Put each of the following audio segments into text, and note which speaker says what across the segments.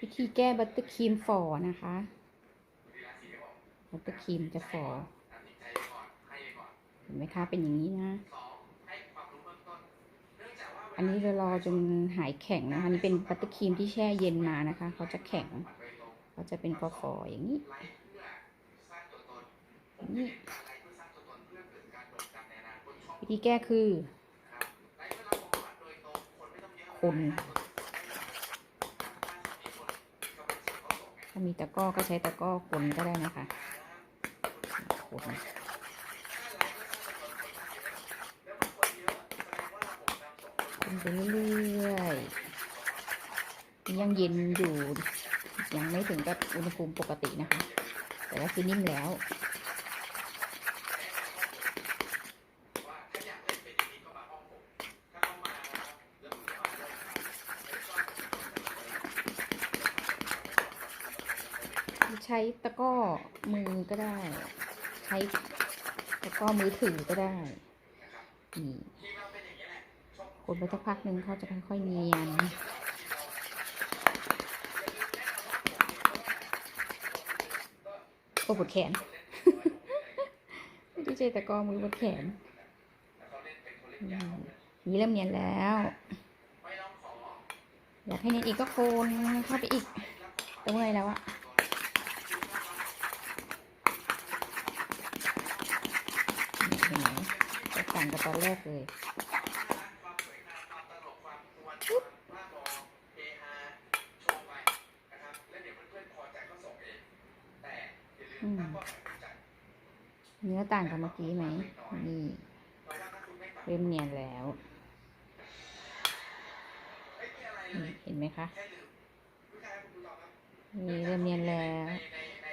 Speaker 1: วิธีแก้บัตเตอร์ครีมฝ่อนะคะ บัตเตอร์ครีมจะฝ่อเห็นไหมคะ เป็นอย่างนี้นะ อันนี้เรารอจนหายแข็งนะคะนี่เป็นบัตเตอร์ครีมที่แช่เย็นมานะคะ เขาจะแข็งเขาจะเป็นฟอๆอย่างนี้อย่างนี้วิธีแก้คือคน ถ้ามีตะก้อก็ใช้ตะก้อคนก็ได้นะคะคนคนไปเรื่อยๆยังเย็นอยู่ยังไม่ถึงกับอุณหภูมิปกตินะคะ แต่ว่าคือนิ่มแล้ว ใช้ตะก้อมือก็ได้ ใช้ตะก้อมือถือก็ได้นี่คนไปสักพักหนึ่งเขาจะค่อยๆเนียนโอ้ปวดแขนไม่ได้ใช้ตะก้อมือปวดแขนนี่เริ่มเนียนแล้ว อยากให้เนียนอีกก็โคนเข้าไปอีกตรงไหนแล้วอะ เห็นไหมแตกต่างกับตอนแรกเลยปุ๊บเนื้อต่างกับเมื่อกี้ไหม นี่เริ่มเนียนแล้วเห็นไหมคะ นี่เริ่มเนียนแล้ว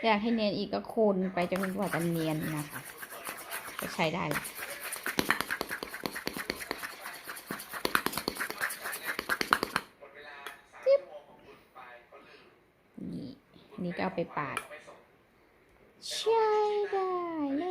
Speaker 1: อยากให้เนียนอีกก็คนไปจนกว่าจะเนียนนะคะ ก็ใช้ได้ละ นี่ก็เอาไปปาด ใช่ได้แน่